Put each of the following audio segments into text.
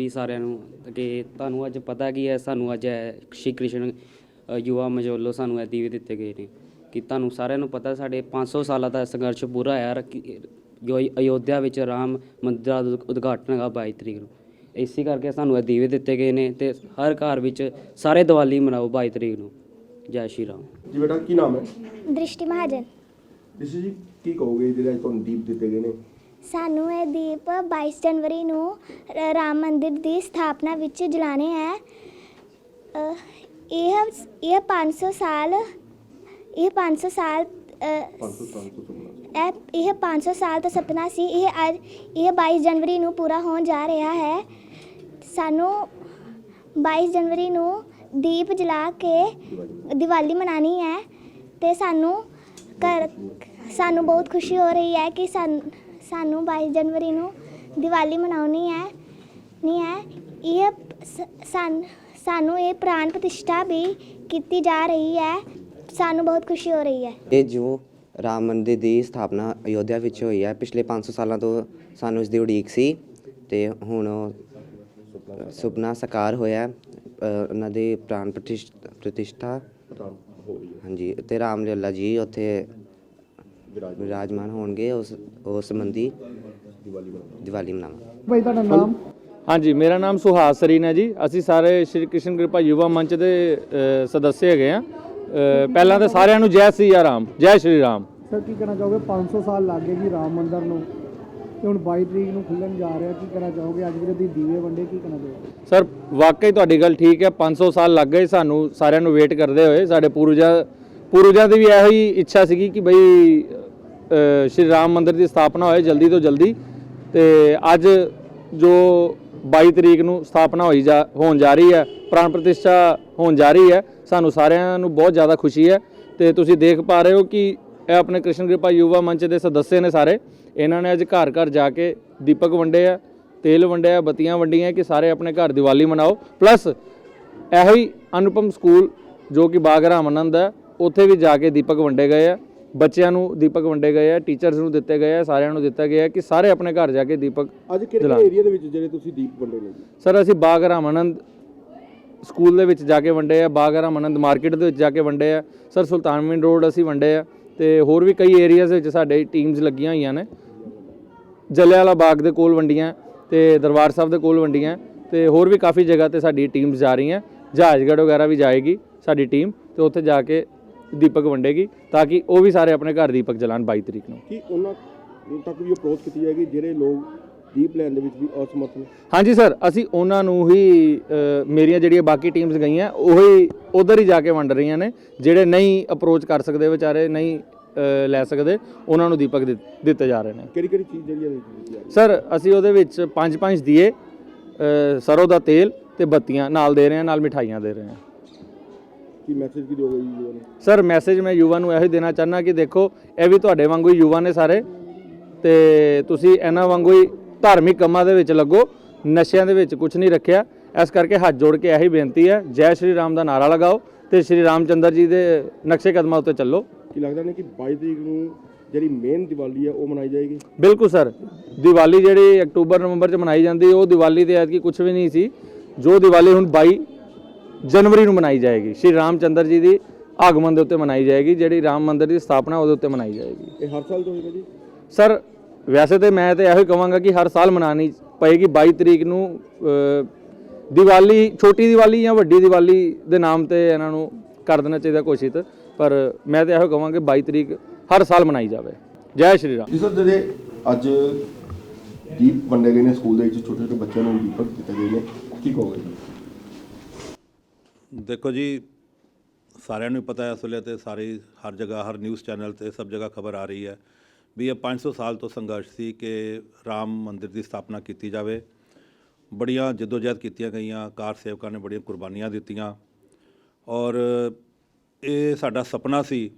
ਵੀ ਸਾਰਿਆਂ ਨੂੰ ਕਿ ਤੁਹਾਨੂੰ ਅੱਜ ਪਤਾ ਕੀ ਹੈ ਸਾਨੂੰ ਅੱਜ ਸ਼੍ਰੀ ਕ੍ਰਿਸ਼ਨ ਯੁਵਾ ਮਜੋਲੋ ਸਾਨੂੰ ਇਹ ਦੀਵੇ ਦਿੱਤੇ ਗਏ ਨੇ ਕਿ ਤੁਹਾਨੂੰ ਸਾਰਿਆਂ ਨੂੰ ਪਤਾ ਸਾਡੇ 500 ਸਾਲਾਂ ਦਾ ਸੰਘਰਸ਼ ਪੂਰਾ ਹੋਇਆ ਜੋ ਅਯ- ਅਯੋਧਿਆ ਵਿੱਚ ਰਾਮ ਮੰਦਿਰ ਦਾ ਉਦ- ਉਦਘਾਟਨ ਹੈਗਾ 22 ਤਰੀਕ ਨੂੰ। ਇਸੇ ਕਰਕੇ ਸਾਨੂੰ ਇਹ ਦੀਵੇ ਦਿੱਤੇ ਗਏ ਨੇ ਤੇ ਹਰ ਘਰ ਵਿੱਚ ਸਾਰੇ ਦੀਵਾਲੀ ਮਨਾਓ 22 ਤਰੀਕ ਨੂੰ। ਜੈ ਸ਼੍ਰੀ ਰਾਮ। ਜੀ ਬੇਟਾ ਕੀ ਨਾਮ ਹੈ? ਦ੍ਰਿਸ਼ਟੀ ਮਹਾਜਨ। ਰਿਸ਼ੀ ਜੀ ਕੀ ਕਹੋਗੇ ਜਿਹੜੇ ਤੁਹਾਨੂੰ ਦੀਪ ਦਿੱਤੇ ਗਏ ਨੇ? ਸਾਨੂੰ ਇਹ ਦੀਪ 22 ਜਨਵਰੀ ਨੂੰ ਰ- ਰਾਮ ਮੰਦਿਰ ਦੀ ਸਥਾਪਨਾ ਵਿੱਚ ਜਲਾਣੇ ਹੈ ਇਹ ਇਹ 500 ਸਾਲ ਇਹ 500 ਸਾਲ ਅਹ, 500 ਸਾਲ ਤੋਂ ਇਹ ਇਹ 500 ਸਾਲ ਦਾ ਸੁਪਨਾ ਸੀ। ਇਹ ਅੱਜ ਇਹ 22 ਜਨਵਰੀ ਨੂੰ ਪੂਰਾ ਹੋਣ ਜਾ ਰਿਹਾ ਹੈ। ਸਾਨੂੰ 22 ਜਨਵਰੀ ਨੂੰ ਦੀਪ ਜਲਾ ਕੇ ਦੀਵਾਲੀ ਮਨਾਣੀ ਹੈ ਤੇ ਸਾਨੂੰ ਕਰ ਸਾਨੂੰ ਬਹੁਤ ਖੁਸ਼ੀ ਹੋ ਰਹੀ ਹੈ ਕਿ ਸਾਨ- ਸਾਨੂੰ 22 ਜਨਵਰੀ ਨੂੰ ਦੀਵਾਲੀ ਮਨਾਉਣੀ ਹੈ ਨਹੀਂ ਹੈ। ਇਹ ਸਾਨ- ਸਾਨੂੰ ਇਹ ਪ੍ਰਾਣ ਪ੍ਰਤਿਸ਼ਠਾ ਵੀ ਕੀਤੀ ਜਾ ਰਹੀ ਹੈ। ਸਾਨੂੰ ਬਹੁਤ ਖੁਸ਼ੀ ਹੋ ਰਹੀ ਹੈ। ਇਹ ਜੋ ਰਾਮ ਮੰਦਿਰ ਦੀ ਸਥਾਪਨਾ ਅਯੋਧਿਆ ਵਿੱਚ ਹੋਈ ਹੈ ਪਿਛਲੇ 500 ਸਾਲਾਂ ਤੋਂ ਸਾਨੂੰ ਇਸ ਦੀ ਉਡੀਕ ਸੀ ਤੇ ਹੁਣ ਸੁਪਨਾ ਸਾਕਾਰ ਹੋਇਆ ਉਹਨਾਂ ਦੀ ਪ੍ਰਾਣ ਪ੍ਰਤਿਸ਼- ਪ੍ਰਤਿਸ਼ਠਾ ਹਾਂਜੀ ਤੇ ਰਾਮ ਲੱਲਾ ਜੀ ਉੱਥੇ ਵਿਰਾਜਮਾਨ ਹੋਣਗੇ ਉਸ ਉਸ ਸੰਬੰਧੀ ਦੀਵਾਲੀ ਮਨਾਵਾਂਗੇ। ਭਾਈ ਤੁਹਾਡਾ ਨਾਮ? ਹਾਂਜੀ ਮੇਰਾ ਨਾਮ ਸੁਹਾਸ ਸਰੀਨ ਹੈ ਜੀ। ਅਸੀਂ ਸਾਰੇ ਸ਼੍ਰੀ ਕ੍ਰਿਸ਼ਨ ਕਿਰਪਾ ਯੁਵਾ ਮੰਚ ਦੇ ਅ, ਹੈਗੇ ਆ ਪਹਿਲਾਂ ਤਾਂ ਸਾਰਿਆਂ ਨੂੰ ਜੈ ਸ੍ਰੀ ਰਾਮ ਜੈ ਸ਼੍ਰੀ ਰਾਮ। ਸਰ ਕੀ ਕਹਿਣਾ ਚਾਹੋਗੇ? 500 ਸਾਲ ਲੱਗ ਗਏ ਜੀ ਰਾਮ ਮੰਦਿਰ ਨੂੰ ਤੇ ਹੁਣ 22 ਤਰੀਕ ਨੂੰ ਖੁੱਲਣ ਜਾ ਰਿਹਾ। ਕੀ ਕਹਿਣਾ ਚਾਹੋਗੇ? ਅੱਜ ਜਿਹੜੇ ਦੀ ਦੀਵੇ ਵੰਡੇ ਕੀ ਕਹਿਣਾ ਚਾਹੋਗੇ? ਸਰ ਵਾਕਈ ਤੁਹਾਡੀ ਗੱਲ ਠੀਕ ਹੈ। 500 ਸਾਲ ਲੱਗ ਗਏ ਸਾਨੂੰ ਸਾਰਿਆਂ ਨੂੰ ਵੇਟ ਕਰਦੇ ਹੋਏ। ਸਾਡੇ ਪੂਰਵਜਾਂ ਪੂਰਵਜਾਂ ਦੀ ਵੀ ਇਹੋ ਹੀ ਇੱਛਾ ਸੀਗੀ ਕਿ ਬਈ ਸ਼੍ਰੀ ਰਾਮ ਮੰਦਿਰ ਦੀ ਸਥਾਪਨਾ ਹੋਏ ਜਲਦੀ ਤੋਂ ਜਲਦੀ ਤੇ ਅੱਜ ਜੋ 22 ਤਰੀਕ ਨੂੰ ਸਥਾਪਨਾ ਹੋਈ ਜਾ, ਹੋਣ ਜਾ ਰਹੀ ਹੈ, ਪ੍ਰਾਣ ਪ੍ਰਤਿਸ਼ਠਾ ਹੋਣ ਜਾ ਰਹੀ ਹੈ, ਸਾਨੂੰ ਸਾਰਿਆਂ ਨੂੰ ਬਹੁਤ ਜ਼ਿਆਦਾ ਖੁਸ਼ੀ ਹੈ ਤੇ ਤੁਸੀਂ ਦੇਖ ਪਾ ਰਹੇ ਹੋ ਕਿ ਇਹ ਆਪਣੇ ਕ੍ਰਿਸ਼ਨ ਕਿਰਪਾ ਯੁਵਾ ਮੰਚ ਦੇ ਸਦੱਸੇ ਨੇ ਸਾਰੇ। ਇਹਨਾਂ ਨੇ ਅੱਜ ਘਰ ਘਰ ਜਾ ਕੇ ਦੀਪਕ ਵੰਡੇ ਆ, ਤੇਲ ਵੰਡਿਆ, ਬੱਤੀਆਂ ਵੰਡੀਆਂ ਕਿ ਸਾਰੇ ਆਪਣੇ ਘਰ ਦੀਵਾਲੀ ਮਨਾਓ। ਪਲੱਸ ਇਹੋ ਹੀ ਅਨੁਪਮ ਸਕੂਲ ਜੋ ਕਿ ਬਾਗ ਰਾਮਨੰਦ ਹੈ ਉੱਥੇ ਵੀ ਜਾ ਕੇ ਦੀਪਕ ਵੰਡੇ ਗਏ ਆ ਬੱਚਿਆਂ ਨੂੰ ਦੀਪਕ ਵੰਡੇ ਗਏ ਆ ਟੀਚਰਸ ਨੂੰ ਦਿੱਤੇ ਗਏ ਆ ਸਾਰਿਆਂ ਨੂੰ ਦਿੱਤਾ ਗਿਆ ਕਿ ਸਾਰੇ ਆਪਣੇ ਘਰ ਜਾ ਕੇ ਦੀਪਕ ਅੱਜ ਕਿਹੜੇ ਏਰੀਆ ਦੇ ਵਿੱਚ ਜਿਹੜੇ ਤੁਸੀਂ ਦੀਪ ਵੰਡੇ ਨੇ ਸਰ ਅਸੀਂ ਬਾਗ ਰਾਮਨੰਦ ਸਕੂਲ ਦੇ ਵਿੱਚ ਜਾ ਕੇ ਵੰਡੇ ਆ ਬਾਗ ਰਾਮਨੰਦ ਮਾਰਕੀਟ ਦੇ ਵਿੱਚ ਜਾ ਕੇ ਵੰਡੇ ਆ। ਸਰ ਸੁਲਤਾਨਵਿੰਡ ਰੋਡ ਅਸੀਂ ਵੰਡੇ ਆ ਤੇ ਹੋਰ ਵੀ ਕਈ ਏਰੀਆਜ਼ ਵਿੱਚ ਸਾਡੇ ਟੀਮਸ ਲੱਗੀਆਂ ਹੋਈਆਂ ਨੇ। ਜਲਿਆਂਵਾਲਾ ਬਾਗ ਦੇ ਕੋਲ ਵੰਡੀਆਂ ਤੇ ਦਰਬਾਰ ਸਾਹਿਬ ਦੇ ਕੋਲ ਵੰਡੀਆਂ ਤੇ ਹੋਰ ਵੀ ਕਾਫੀ ਜਗ੍ਹਾ ਤੇ ਸਾਡੀ ਟੀਮਸ ਜਾ ਰਹੀਆਂ। ਜਹਾਜ਼ਗੜ੍ਹ ਵਗੈਰਾ ਵੀ ਜਾਏਗੀ ਸਾਡੀ ਟੀਮ ਤੇ ਉੱਥੇ ਜਾ ਕੇ ਦੀਪਕ ਵੰਡੇਗੀ ਤਾਂ ਕਿ ਉਹ ਵੀ ਸਾਰੇ ਆਪਣੇ ਘਰ ਦੀਪਕ ਜਲਾਣ 22 ਤਰੀਕ ਨੂੰ। ਕੀ ਉਹਨਾਂ ਤੱਕ ਵੀ ਅਪਰੋਚ ਕੀਤੀ ਜਾਏਗੀ ਜਿਹੜੇ ਲੋਕ ਦੀਪ ਲੈਣ ਦੇ ਵਿੱਚ ਵੀ ਅਸਮਰਥ ਨੇ? ਹਾਂਜੀ ਸਰ ਅਸੀਂ ਉਹਨਾਂ ਨੂੰ ਹੀ ਮੇਰੀਆਂ ਜਿਹੜੀਆਂ ਬਾਕੀ ਟੀਮਸ ਗਈਆਂ ਉਹੀ ਉਧਰ ਹੀ ਜਾ ਕੇ ਵੰਡ ਰਹੀਆਂ ਨੇ ਜਿਹੜੇ ਨਹੀਂ ਅਪਰੋਚ ਕਰ ਸਕਦੇ ਵਿਚਾਰੇ ਨਹੀਂ ਲੈ ਸਕਦੇ ਉਹਨਾਂ ਨੂੰ ਦੀਪਕ ਦਿੱਤ- ਜਾ ਰਹੇ ਨੇ। ਕਿਹੜੀ ਕਿਹੜੀ ਚੀਜ਼ ਜਿਹੜੀ ਹੈ? ਸਰ ਅਸੀਂ ਉਹਦੇ ਵਿੱਚ ਪੰਜ ਪੰਜ ਦੀਏ ਸਰੋਂ ਦਾ ਤੇਲ ਤੇ ਬੱਤੀਆਂ ਨਾਲ ਦੇ ਰਹੇ ਹਾਂ ਨਾਲ ਮਿਠਾਈਆਂ ਦੇ ਰਹੇ ਹਾਂ। ਕੀ ਮੈਸੇਜ ਕੀ ਦਿਓਗੇ ਜੀ ਯੂਵਾ ਨੂੰ? ਸਰ ਮੈਸੇਜ ਮੈਂ ਯੁਵਾ ਨੂੰ ਇਹੋ ਹੀ ਦੇਣਾ ਚਾਹੁੰਦਾ ਕਿ ਦੇਖੋ ਇਹ ਵੀ ਤੁਹਾਡੇ ਵਾਂਗੂ ਹੀ ਯੁਵਾ ਨੇ ਸਾਰੇ। ਤੇ ਤੁਸੀਂ ਇਹਨਾਂ ਵਾਂਗੂ ਹੀ ਧਾਰਮਿਕ ਕੰਮਾਂ ਦੇ ਵਿੱਚ ਲੱਗੋ ਨਸ਼ਿਆਂ ਦੇ ਵਿੱਚ ਕੁਝ ਨਹੀਂ ਰੱਖਿਆ। ਇਸ ਕਰਕੇ ਹੱਥ ਜੋੜ ਕੇ ਇਹੀ ਬੇਨਤੀ ਹੈ ਜੈ ਸ਼੍ਰੀ ਰਾਮ ਦਾ ਨਾਰਾ ਲਗਾਓ ਤੇ ਸ਼੍ਰੀ ਰਾਮਚੰਦਰ ਜੀ ਦੇ ਨਕਸ਼ੇ ਕਦਮਾਂ ਉੱਤੇ ਚੱਲੋ। ਕੀ ਲੱਗਦਾ ਨੇ ਕਿ 22 ਤਰੀਕ ਨੂੰ ਜਿਹੜੀ ਮੇਨ ਦੀਵਾਲੀ ਹੈ ਉਹ ਮਨਾਈ ਜਾਏਗੀ? ਬਿਲਕੁਲ ਸਰ ਦੀਵਾਲੀ ਜਿਹੜੀ ਅਕਤੂਬਰ ਨਵੰਬਰ ਚ ਮਨਾਈ ਜਾਂਦੀ ਉਹ ਦੀਵਾਲੀ ਤੇ ਐਤਕੀ ਕੁਝ ਵੀ ਨਹੀਂ ਸੀ। ਜੋ ਦੀਵਾਲੀ ਹੁਣ 22 ਜਨਵਰੀ ਨੂੰ ਮਨਾਈ ਜਾਏਗੀ। ਸ਼੍ਰੀ ਰਾਮਚੰਦਰ ਜੀ ਦੀ ਆਗਮਨ ਦੇ ਉੱਤੇ ਮਨਾਈ ਜਾਏਗੀ ਜਿਹੜੀ ਰਾਮ ਮੰਦਿਰ ਦੀ ਸਥਾਪਨਾ ਉਹਦੇ ਉੱਤੇ ਮਨਾਈ ਜਾਏਗੀ। ਇਹ ਹਰ ਸਾਲ ਤੋਂ ਹੋਏਗਾ ਜੀ? ਸਰ ਵੈਸੇ ਤੇ ਮੈਂ ਤੇ ਇਹੋ ਹੀ ਕਹਾਂਗਾ ਕਿ ਹਰ ਸਾਲ ਮਨਾਣੀ ਪਏਗੀ। 22 ਤਰੀਕ ਨੂੰ ਅ, ਦੀਵਾਲੀ ਛੋਟੀ ਦੀਵਾਲੀ ਜਾਂ ਵੱਡੀ ਦੀਵਾਲੀ ਦੇ ਨਾਮ ਤੇ ਇਹਨਾਂ ਨੂੰ ਕਰ ਦੇਣਾ ਚਾਹੀਦਾ ਘੋਸ਼ਿਤ। ਪਰ ਮੈਂ ਤੇ ਇਹੋ ਕਹਾਂਗਾ ਕਿ 22 ਤਰੀਕ ਹਰ ਸਾਲ ਮਨਾਈ ਜਾਵੇ। ਜੈ ਸ਼੍ਰੀ ਰਾਮ। ਜੀ ਸਰ ਜਿਹੜੇ ਅੱਜ ਦੀਪ ਵੰਡੇ ਗਏ ਨੇ ਸਕੂਲ ਦੇ ਵਿੱਚ ਛੋਟੇ ਛੋਟੇ ਬੱਚਿਆਂ ਨੂੰ ਦੀਪਕ ਦਿੱਤੇ ਗਏ ਨੇ ਕੀ ਕਹੋਗੇ? ਜੀ ਦੇਖੋ ਜੀ, ਸਾਰਿਆਂ ਨੂੰ ਪਤਾ ਹੈ ਇਸ ਵੇਲੇ ਤੇ ਸਾਰੀ ਹਰ ਜਗ੍ਹਾ, ਹਰ ਨਿਊਜ਼ ਚੈਨਲ ਤੇ ਸਭ ਜਗ੍ਹਾ ਖਬਰ ਆ ਰਹੀ ਹੈ ਵੀ ਇਹ 500 ਸਾਲ ਤੋਂ ਸੰਘਰਸ਼ ਸੀ ਕਿ ਰਾਮ ਮੰਦਿਰ ਦੀ ਸਥਾਪਨਾ ਕੀਤੀ ਜਾਵੇ। ਬੜੀਆਂ ਜਦੋਜਹਿਦ ਕੀਤੀਆਂ ਗਈਆਂ, ਕਾਰ ਸੇਵਕਾਂ ਨੇ ਬੜੀਆਂ ਕੁਰਬਾਨੀਆਂ ਦਿੱਤੀਆਂ ਔਰ ਇਹ ਸਾਡਾ ਸੁਪਨਾ ਸੀ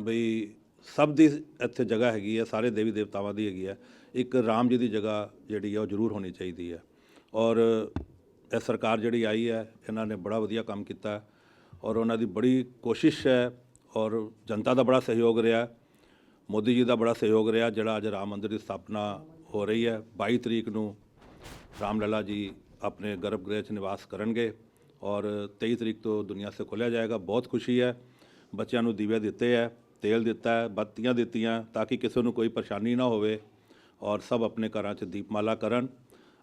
ਬਈ ਸਭ ਦੀ ਇੱਥੇ ਜਗ੍ਹਾ ਹੈਗੀ ਹੈ, ਸਾਰੇ ਦੇਵੀ ਦੇਵਤਾਵਾਂ ਦੀ ਹੈਗੀ ਹੈ। ਇੱਕ ਰਾਮ ਜੀ ਦੀ ਜਗ੍ਹਾ ਜਿਹੜੀ ਹੈ ਉਹ ਜ਼ਰੂਰ ਹੋਣੀ ਚਾਹੀਦੀ ਹੈ ਔਰ ਇਹ ਸਰਕਾਰ ਜਿਹੜੀ ਆਈ ਹੈ, ਇਹਨਾਂ ਨੇ ਬੜਾ ਵਧੀਆ ਕੰਮ ਕੀਤਾ ਔਰ ਉਹਨਾਂ ਦੀ ਬੜੀ ਕੋਸ਼ਿਸ਼ ਹੈ ਔਰ ਜਨਤਾ ਦਾ ਬੜਾ ਸਹਿਯੋਗ ਰਿਹਾ ਮੋਦੀ ਜੀ ਦਾ ਬੜਾ ਸਹਿਯੋਗ ਰਿਹਾ ਜਿਹੜਾ ਅੱਜ ਰਾਮ ਮੰਦਿਰ ਦੀ ਸਥਾਪਨਾ ਹੋ ਰਹੀ ਹੈ। 22 ਤਰੀਕ ਨੂੰ ਰਾਮ ਲੱਲਾ ਜੀ ਆਪਣੇ ਗਰਭਗ੍ਰਹਿ 'ਚ ਨਿਵਾਸ ਕਰਨਗੇ ਔਰ 23 ਤਰੀਕ ਤੋਂ ਦੁਨੀਆ ਸੇ ਖੋਲ੍ਹਿਆ ਜਾਏਗਾ। ਬਹੁਤ ਖੁਸ਼ੀ ਹੈ। ਬੱਚਿਆਂ ਨੂੰ ਦੀਵੇ ਦਿੱਤੇ ਹੈ, ਤੇਲ ਦਿੱਤਾ ਹੈ, ਬੱਤੀਆਂ ਦਿੱਤੀਆਂ ਤਾਂ ਕਿ ਕਿਸੇ ਨੂੰ ਕੋਈ ਪਰੇਸ਼ਾਨੀ ਨਾ ਹੋਵੇ ਔਰ ਸਭ ਆਪਣੇ ਘਰਾਂ 'ਚ ਦੀਪਮਾਲਾ ਕਰਨ।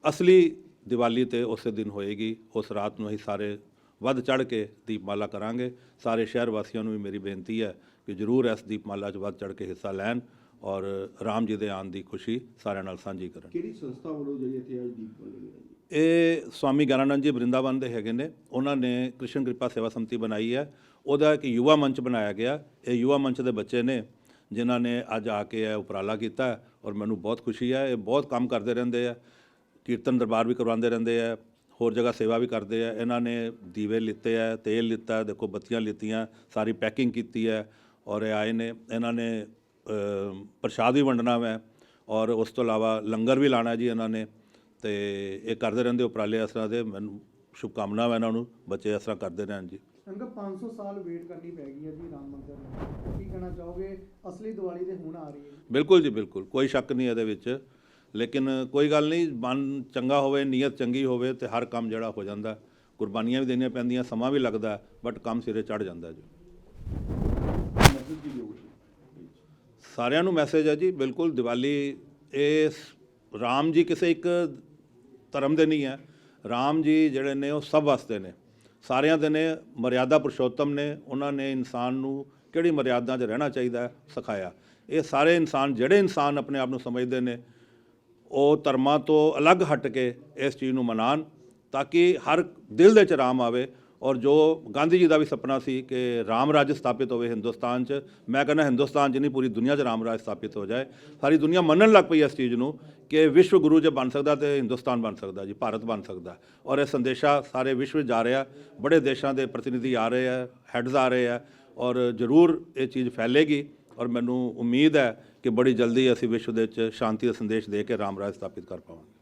ਅਸਲੀ ਦੀਵਾਲੀ ਤੇ ਉਸੇ ਦਿਨ ਹੋਏਗੀ ਉਸ ਰਾਤ ਨੂੰ ਅਸੀਂ ਸਾਰੇ ਵੱਧ ਚੜ ਕੇ ਦੀਪਮਾਲਾ ਕਰਾਂਗੇ। ਸਾਰੇ ਸ਼ਹਿਰ ਵਾਸੀਆਂ ਨੂੰ ਵੀ ਮੇਰੀ ਬੇਨਤੀ ਹੈ ਕਿ ਜਰੂਰ ਇਸ ਦੀਪਮਾਲਾ 'ਚ ਵੱਧ ਚੜ ਕੇ ਹਿੱਸਾ ਲੈਣ ਔਰ ਰਾਮ ਜੀ ਦੇ ਆਉਣ ਦੀ ਖੁਸ਼ੀ ਸਾਰਿਆਂ ਨਾਲ ਸਾਂਝੀ ਕਰਨ। ਕਿਹੜੀ ਸੰਸਥਾ ਵੱਲੋਂ ਜਿਹੜੀ ਇੱਥੇ ਅੱਜ ਦੀਪ ਵੰਡੇ ਗਏ ਨੇ ਜੀ ਇਹ ਸਵਾਮੀ ਗਿਆਨਾਨੰਦ ਜੀ ਬ੍ਰਿੰਦਾਵਨ ਦੇ ਹੈਗੇ ਨੇ। ਉਹਨਾਂ ਨੇ ਕ੍ਰਿਸ਼ਨ ਕਿਰਪਾ ਸੇਵਾ ਸੰਮਤੀ ਬਣਾਈ ਹੈ। ਉਹਦਾ ਇੱਕ ਯੁਵਾ ਮੰਚ ਬਣਾਇਆ ਗਿਆ। ਇਹ ਯੁਵਾ ਮੰਚ ਦੇ ਬੱਚੇ ਨੇ ਜਿਨ੍ਹਾਂ ਨੇ ਅੱਜ ਆ ਕੇ ਇਹ ਉਪਰਾਲਾ ਕੀਤਾ ਔਰ ਮੈਨੂੰ ਬਹੁਤ ਖੁਸ਼ੀ ਹੈ। ਇਹ ਬਹੁਤ ਕੰਮ ਕਰਦੇ ਰਹਿੰਦੇ ਆ। ਕੀਰਤਨ ਦਰਬਾਰ ਵੀ ਕਰਵਾਉਂਦੇ ਰਹਿੰਦੇ ਆ ਹੋਰ ਜਗ੍ਹਾ ਸੇਵਾ ਵੀ ਕਰਦੇ ਆ। ਇਹਨਾਂ ਨੇ ਦੀਵੇ ਲਿੱਤੇ ਆ ਤੇਲ ਲਿੱਤਾ ਦੇਖੋ ਬੱਤੀਆਂ ਲਿੱਤੀਆਂ ਸਾਰੀ ਪੈਕਿੰਗ ਕੀਤੀ ਹੈ ਔਰ ਇਹ ਆਏ ਨੇ। ਇਹਨਾਂ ਨੇ ਪ੍ਰਸ਼ਾਦ ਵੀ ਵੰਡਣਾ ਵੈ ਔਰ ਉਸ ਤੋਂ ਇਲਾਵਾ ਲੰਗਰ ਵੀ ਲਾਣਾ ਜੀ ਇਹਨਾਂ ਨੇ ਤੇ ਇਹ ਕਰਦੇ ਰਹਿੰਦੇ ਉਪਰਾਲੇ ਇਸ ਤਰ੍ਹਾਂ ਦੇ। ਮੈਨੂੰ ਸ਼ੁਭਕਾਮਨਾਵਾਂ ਇਹਨਾਂ ਨੂੰ ਬੱਚੇ ਇਸ ਤਰ੍ਹਾਂ ਕਰਦੇ ਰਹਿਣ ਜੀ। ਅੰਕਲ 500 ਸਾਲ ਵੇਟ ਕਰਨੀ ਪੈ ਗਈ ਹੈ ਜੀ ਰਾਮ ਮੰਦਿਰ ਨੂੰ। ਕੀ ਕਹਿਣਾ ਚਾਹੋਗੇ? ਅਸਲੀ ਦੀਵਾਲੀ ਤੇ ਹੁਣ ਆ ਰਹੀ ਹੈ। ਬਿਲਕੁਲ ਜੀ ਬਿਲਕੁਲ ਕੋਈ ਸ਼ੱਕ ਨਹੀਂ ਇਹਦੇ ਵਿੱਚ। ਲੇਕਿਨ ਕੋਈ ਗੱਲ ਨਹੀਂ ਮਨ ਚੰਗਾ ਹੋਵੇ ਨੀਅਤ ਚੰਗੀ ਹੋਵੇ ਤੇ ਹਰ ਕੰਮ ਜਿਹੜਾ ਹੋ ਜਾਂਦਾ। ਕੁਰਬਾਨੀਆਂ ਵੀ ਦੇਣੀਆਂ ਪੈਂਦੀਆਂ ਸਮਾਂ ਵੀ ਲੱਗਦਾ ਬਟ ਕੰਮ ਸਿਰੇ ਚੜ ਜਾਂਦਾ ਜੀ। ਸਾਰਿਆਂ ਨੂੰ ਮੈਸੇਜ ਹੈ ਜੀ ਬਿਲਕੁਲ ਦੀਵਾਲੀ ਇਹ ਰਾਮ ਜੀ ਕਿਸੇ ਇੱਕ ਧਰਮ ਦੇ ਨਹੀਂ ਹੈ। ਰਾਮ ਜੀ ਜਿਹੜੇ ਨੇ ਉਹ ਸਭ ਵਾਸਤੇ ਨੇ। ਸਾਰਿਆਂ ਦੇ ਨੇ ਮਰਿਆਦਾ ਪੁਰਸ਼ੋਤਮ ਨੇ ਉਹਨਾਂ ਨੇ ਇਨਸਾਨ ਨੂੰ ਕਿਹੜੀ ਮਰਿਆਦਾ 'ਚ ਰਹਿਣਾ ਚਾਹੀਦਾ ਸਿਖਾਇਆ। ਇਹ ਸਾਰੇ ਇਨਸਾਨ ਜਿਹੜੇ ਇਨਸਾਨ ਆਪਣੇ ਆਪ ਨੂੰ ਸਮਝਦੇ ਨੇ ਉਹ ਧਰਮਾਂ ਤੋਂ ਅਲੱਗ ਹਟ ਕੇ ਇਸ ਚੀਜ਼ ਨੂੰ ਮਨਾਣ ਤਾਂ ਕਿ ਹਰ ਦਿਲ ਦੇ ਚ ਰਾਮ ਆਵੇ। ਔਰ ਜੋ ਗਾਂਧੀ ਜੀ ਦਾ ਵੀ ਸੁਪਨਾ ਸੀ ਕਿ ਰਾਮ ਰਾਜ ਸਥਾਪਿਤ ਹੋਵੇ ਹਿੰਦੁਸਤਾਨ 'ਚ, ਮੈਂ ਕਹਿੰਦਾ ਹਿੰਦੁਸਤਾਨ 'ਚ ਨਹੀਂ, ਪੂਰੀ ਦੁਨੀਆ 'ਚ ਰਾਮ ਰਾਜ ਸਥਾਪਿਤ ਹੋ ਜਾਏ। ਸਾਰੀ ਦੁਨੀਆ ਮੰਨਣ ਲੱਗ ਪਈ ਇਸ ਚੀਜ਼ ਨੂੰ ਕਿ ਵਿਸ਼ਵ ਗੁਰੂ ਜੇ ਬਣ ਸਕਦਾ ਤੇ ਹਿੰਦੁਸਤਾਨ ਬਣ ਸਕਦਾ ਜੀ, ਭਾਰਤ ਬਣ ਸਕਦਾ। ਔਰ ਇਹ ਸੰਦੇਸ਼ਾ ਸਾਰੇ ਵਿਸ਼ਵ ਜਾ ਰਿਹਾ, ਬੜੇ ਦੇਸ਼ਾਂ ਦੇ ਪ੍ਰਤੀਨਿਧੀ ਆ ਰਹੇ ਆ ਹੈਡਸ ਆ ਰਹੇ ਆ। ਔਰ ਜ਼ਰੂਰ ਇਹ ਚੀਜ਼ ਫੈਲੇਗੀ। ਔਰ ਮੈਨੂੰ ਉਮੀਦ ਹੈ ਕਿ ਬੜੀ ਜਲਦੀ ਅਸੀਂ ਵਿਸ਼ਵ ਦੇ ਵਿੱਚ ਸ਼ਾਂਤੀ ਦਾ ਸੰਦੇਸ਼ ਦੇ ਕੇ ਰਾਮ ਰਾਜ ਸਥਾਪਿਤ ਕਰ ਪਾਵਾਂਗੇ।